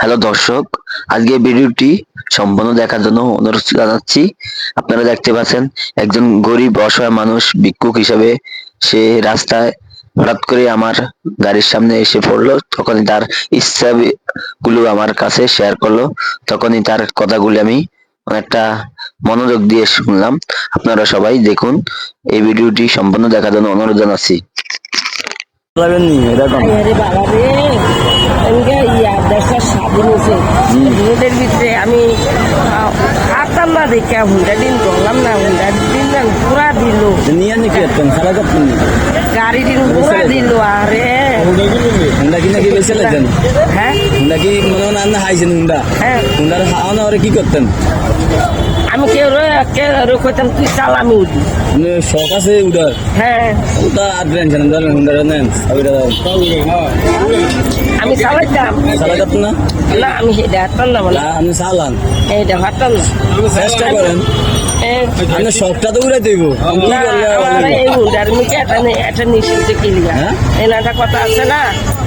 Hello দর্শক আজকে ভিডিওটি সম্পূর্ণ দেখার জন্য অনুরোধ জানাচ্ছি। আপনারা দেখতে পাচ্ছেন একজন গরিব অসহায় মানুষ ভিক্ষুক হিসাবে সে রাস্তায় হঠাৎ করে আমার গাড়ির সামনে এসে পড়ল। তখনই তার ইচ্ছা গুলো আমার কাছে শেয়ার করল। তখনই তার কথাগুলি আমি অনেকটা মনোযোগ দিয়ে শুনলাম। আপনারা সবাই দেখুন এই ভিডিওটি সম্পূর্ণ দেখার জন্য অনুরোধ জানাচ্ছি। এরকম আরে বাবা রে এমকে দেশটা স্বাধীন হয়েছে রোডের ভিতরে আমি হাতাম না দেখে হুন্ডা দিন করলাম না হুন্ডা দিন না পুরা দিল। নিয়ে নাকি খেলা করতেন গাড়ি দিন পুরা দিল আরে। হুন্ডা কি নাকি বেছে লেতেন হ্যাঁ? হুন্ডা কি মনে মনে আন্না হাইছেন হুন্ডা? হ্যাঁ। হুন্ডার হাওয়া ওরে কি করতেন আমি কেউ কে রকম তুই চাল আমি উঠি শখ আছে উডার হ্যাঁ। ওটা আর টেনশন ধরেন হুন্ডার নেন ওইটা আমি চালাইতাম না? না আমি সেটা হাঁটতাম না বলে। আপনি চালান। এইটা হাঁটতাম না চেষ্টা করেন। এ, আপনি শখটা তো উড়াই দেব। না এই হুন্ডার মুখে একটা হ্যাঁ? এই না একটা কথা আছে না?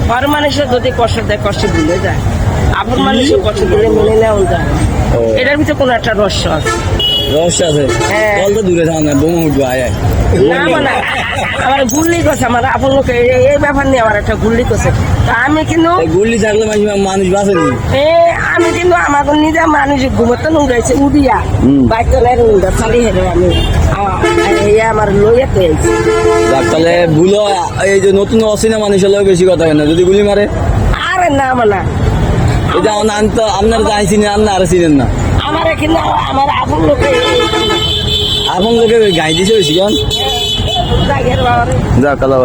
পর মানুষের যদি কষ্ট দেয় কষ্ট ভুলে যায়। আপন মানুষের কষ্ট দিলে মেনে নেওয়া যায়। এটার ভিতরে কোনো একটা রহস্য আছে। রহস্য আছে। হ্যাঁ। কল তো দূরে থাকা না বোমা উঠবো আয় আমার গুল্লি করছে আমার আপন লোকে এই- ব্যাপার নিয়ে আমার একটা গুল্লি করছে তা আমি কিন্তু গুল্লি থাকলে মানুষ বাঁচেনি এ আমি কিন্তু আমার নিজে মানুষ ঘুমোতে উড়িয়া। হুম। বাইক উড়া চালি হেরে আমি। আমার লইয়া পেয়েছি তাহলে ভুলো এই যে নতুন অচেনা বেশি কথা হয় যদি গুলি মারে। আরে না মানে এটা আনতো আপনার যাই আপনি আর চিনেন না। আমার কিন্তু আমার আপন লোকে। আপন লোকে গাই দিছে বেশি কেন যাক কালা